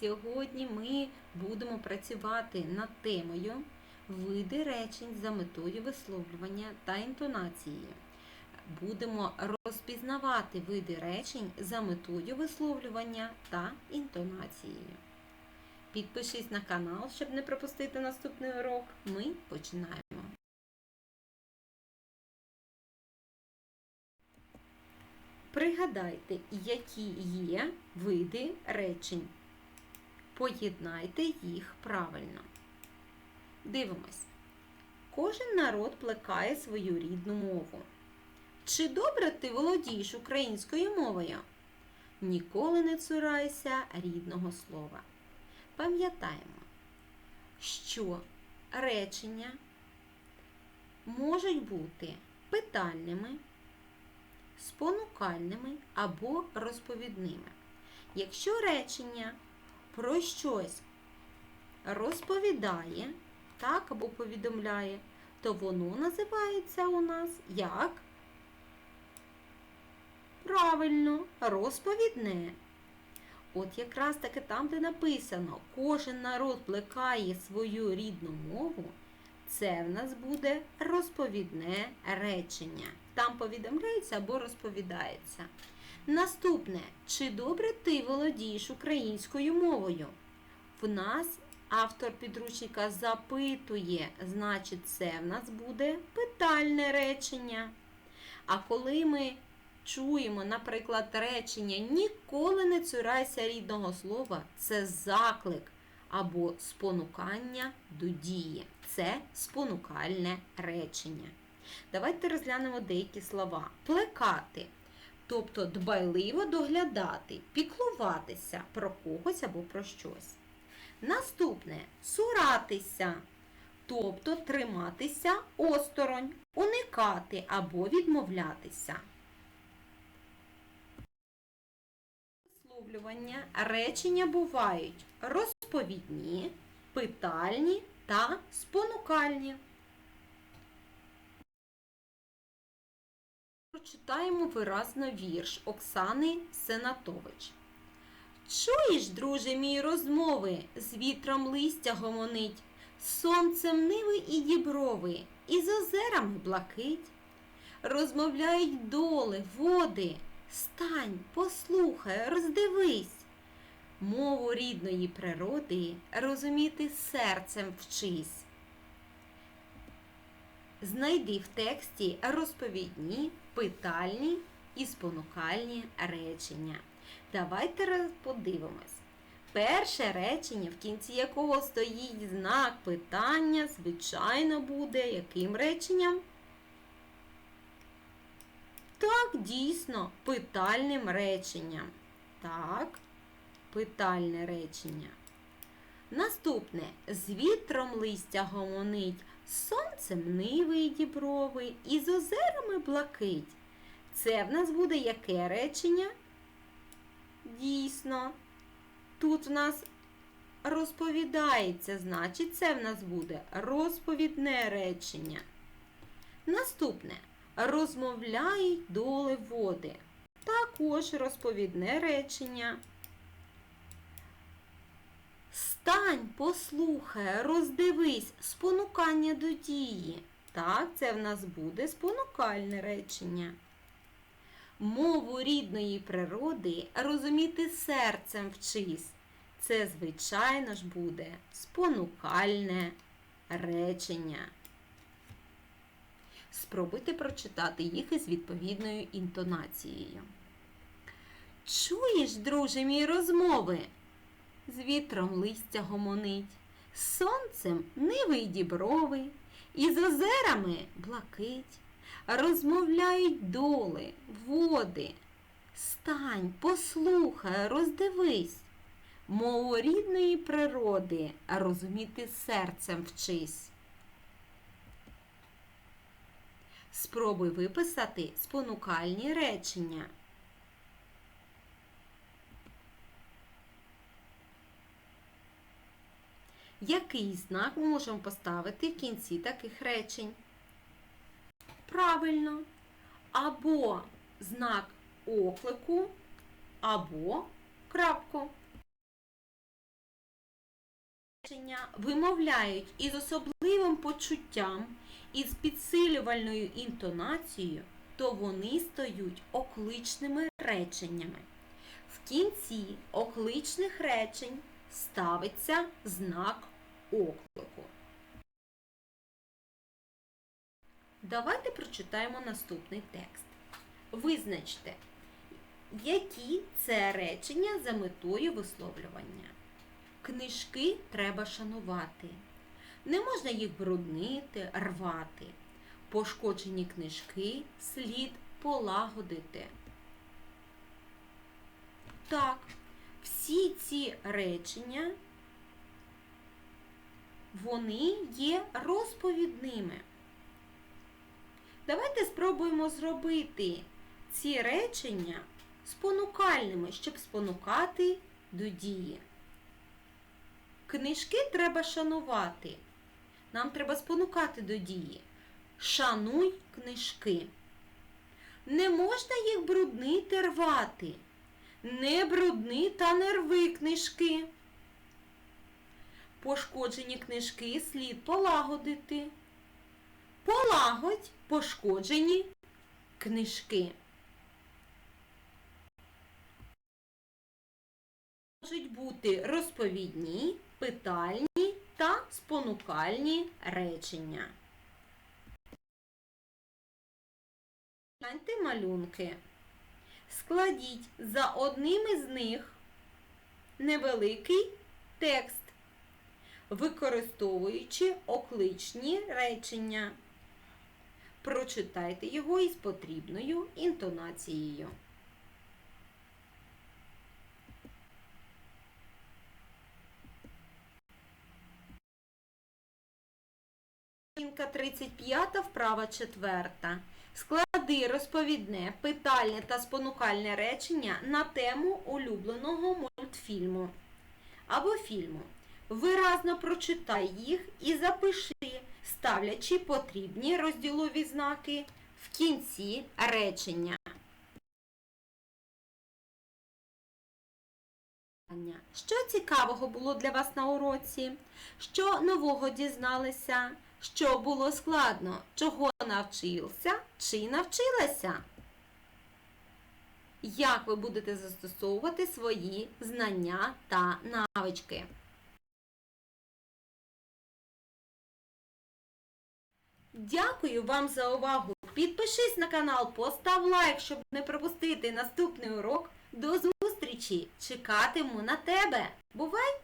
Сьогодні ми будемо працювати над темою види речень за метою висловлювання та інтонацією. Будемо розпізнавати види речень за метою висловлювання та інтонацією. Підпишись на канал, щоб не пропустити наступний урок. Ми починаємо. Пригадайте, які є види речень. Поєднайте їх правильно. Дивимось. Кожен народ плекає свою рідну мову. Чи добре ти володієш українською мовою? Ніколи не цурайся рідного слова. Пам'ятаємо, що речення можуть бути питальними, спонукальними або розповідними. Якщо речення про щось розповідає, так або повідомляє, то воно називається у нас як правильно розповідне. От якраз таки там, де написано, кожен народ плекає свою рідну мову, це в нас буде розповідне речення. Там повідомляється або розповідається. Наступне, чи добре ти володієш українською мовою? В нас автор підручника запитує, значить, це в нас буде питальне речення. А коли ми чуємо, наприклад, речення ніколи не цурайся рідного слова, це заклик або спонукання до дії. Це спонукальне речення. Давайте розглянемо деякі слова. Плекати, тобто дбайливо доглядати, піклуватися про когось або про щось. Наступне цуратися, тобто триматися осторонь, уникати або відмовлятися. Висловлювання речення бувають розповідні, питальні та спонукальні. Прочитаємо виразно вірш Оксани Сенатович. Чуєш, друже мій, розмови, з вітром листя гомонить, сонцем ниви і діброви, і з озерами блакить. Розмовляють доли, води, стань, послухай, роздивись. Мову рідної природи розуміти серцем вчись. Знайди в тексті розповідні, питальні і спонукальні речення. Давайте подивимось. Перше речення, в кінці якого стоїть знак питання, звичайно, буде яким реченням? Так, дійсно, питальним реченням. Так, питальне речення. Наступне з вітром листя гомонить, сонцем ниви й діброви, і з озерами блакить. Це в нас буде яке речення? Дійсно. Тут в нас розповідається, значить, це в нас буде розповідне речення. Наступне розмовляють доли води. Також розповідне речення. Стань, послухай, роздивись, спонукання до дії. Так, це в нас буде спонукальне речення. Мову рідної природи розуміти серцем вчись. Це, звичайно ж, буде спонукальне речення. Спробуйте прочитати їх із відповідною інтонацією. Чуєш, друже, мій розмови? З вітром листя гомонить, з сонцем ниви й діброви, і з озерами блакить. Розмовляють доли, води. Стань, послухай, роздивись. Мову рідної природи розуміти серцем вчись. Спробуй виписати спонукальні речення. Який знак ми можемо поставити в кінці таких речень? Правильно. Або знак оклику, або крапку. речення вимовляють із особливим почуттям і з підсилювальною інтонацією, то вони стають окличними реченнями. В кінці окличних речень ставиться знак оклику. Давайте прочитаємо наступний текст. Визначте, які це речення за метою висловлювання. Книжки треба шанувати. Не можна їх бруднити, рвати. Пошкоджені книжки слід полагодити. Так, всі ці речення вони є розповідними. Давайте спробуємо зробити ці речення спонукальними, щоб спонукати до дії. Книжки треба шанувати. Нам треба спонукати до дії. Шануй книжки. Не можна їх бруднити, рвати. Не брудни та не рви книжки. Пошкоджені книжки слід полагодити. Полагодь пошкоджені книжки. Можуть бути розповідні, питальні та спонукальні речення. Гляньте малюнки. Складіть за одним із них невеликий текст, використовуючи окличні речення. Прочитайте його із потрібною інтонацією. Сторінка 35, вправа 4. Склади розповідне, питальне та спонукальне речення на тему улюбленого мультфільму або фільму. Виразно прочитай їх і запиши, ставлячи потрібні розділові знаки в кінці речення. Що цікавого було для вас на уроці? Що нового дізналися? Що було складно? Чого навчився чи навчилася? Як ви будете застосовувати свої знання та навички? Дякую вам за увагу. Підпишись на канал, постав лайк, щоб не пропустити наступний урок. До зустрічі! Чекатиму на тебе. Бувай!